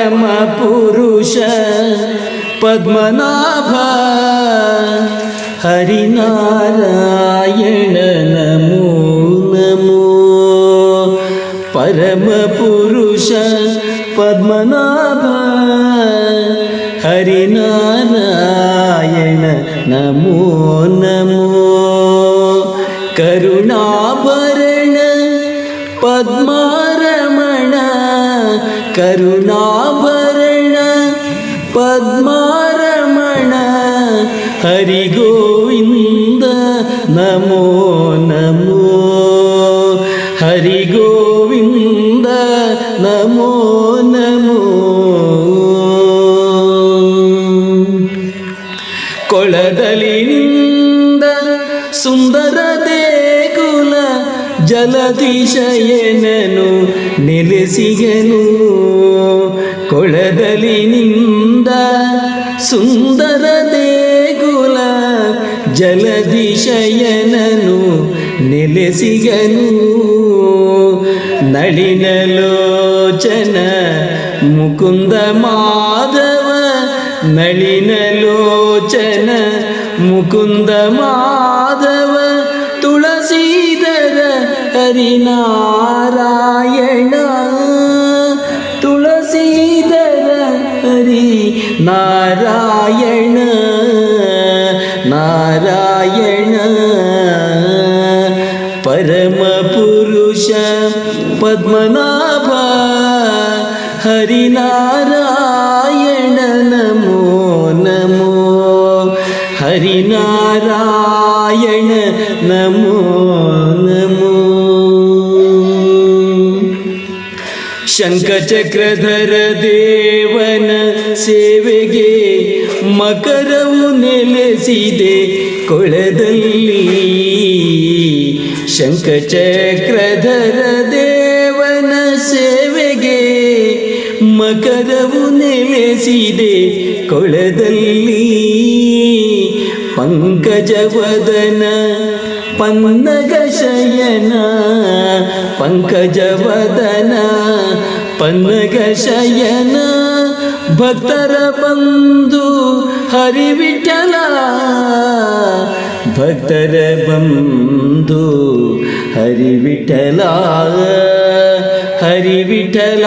പരമപുരുഷ പത്മനാഭ ഹരിനാരായണ നമോ. നമോ പരമപുരുഷ പത്മനാഭ ഹരിനാരായണ नमो नमो करुणाभरण पद्मारमण करुणाभरण पद्मारमण हरिगोविन्द नमो नमो ಸುಂದರ ದೇಗುಲ ಜಲದಿಶಯನನು ನೆಲೆಸಿಗನು ಕೊಳದಲಿನಿಂದ ಸುಂದರ ದೇಗುಲ ಜಲದಿಶಯನನು ನೆಲೆಸಿಗನು ನಳಿನಲೋಚನ ಮುಕುಂದ ಮಾಧವ ನಳಿನಲೋಚನ ಮುಕುಂದ ಮಾಧವ ತುಳಸೀಧರ ஹரிநாராயண. துளசீதர ஹரி நாராயண. நாராயண. பரமபுருஷ பத்மநாப. ஹரிநாராயண நமோ நமோ. ஹரிநாராயண நமோ நமோ. ಶಂಖಚಕ್ರಧರ ದೇವನ ಸೇವೆಗೆ ಮಕರವು ನೆಲೆಸಿದೆ ಕೊಳದಲ್ಲಿ. ಶಂಖಚಕ್ರಧರ ದೇವನ ಸೇವೆಗೆ ಮಕರವು ನೆಲೆಸಿದೆ ಕೊಳದಲ್ಲಿ. ಪಂಕಜವದನ ಪನ್ನಗ ಶಯನ, ಪಂಕಜವದನ ಪನ್ನಗ ಶಯನ ಭಕ್ತರ ಬಂಧು ಹರಿವಿಠಲ ಭಕ್ತರ ಬಂಧು ಹರಿವಿಠಲ ಹರಿವಿಠಲ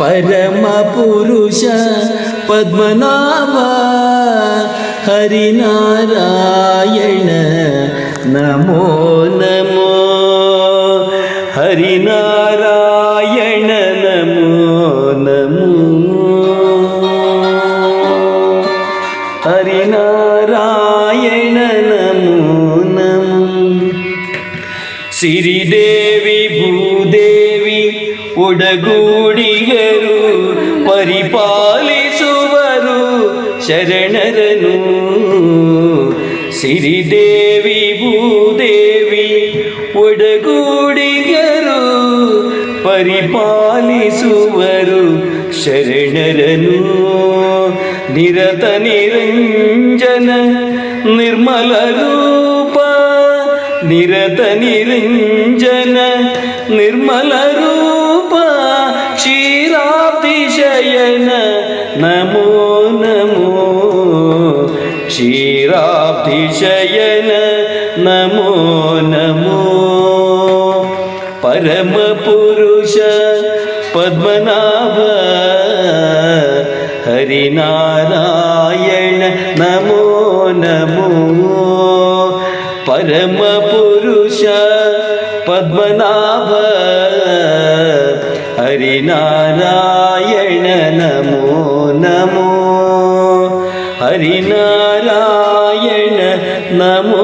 ಪರಮ ಪುರುಷ ಪದ್ಮನಾಭ ಹರಿನಾರಾಯಣ ನಮೋ ನಮೋ ಹರಿನಾರಾಯಣ ನಮೋ ನಮೋ ಸಿರಿದೇವಿ ಭೂದೇವಿ ಒಡಗೂಡಿಗರು ಪರಿಪಾಲಿಸುವರು ಶರಣರನು ಸಿರಿದೇವಿ ಭೂದೇವಿ ಒಡಗೂಡಿಗರು ಪರಿಪಾಲಿಸುವರು ശരണരനു നിരത നിരഞ്ജന നിർമ്മല രൂപ നിരത നിരഞ്ജന നിർമ്മല രൂപ ക്ഷീരാതിശയന നമോ നമോ ക്ഷീരാതിശയന നമോ നമോ പരമ ഹരിനാരായണ നമോ നമോ. പരമപുരുഷ പത്മനാഭ ഹരിനാരായണ നമോ നമോ. ഹരിനാരായണ നമോ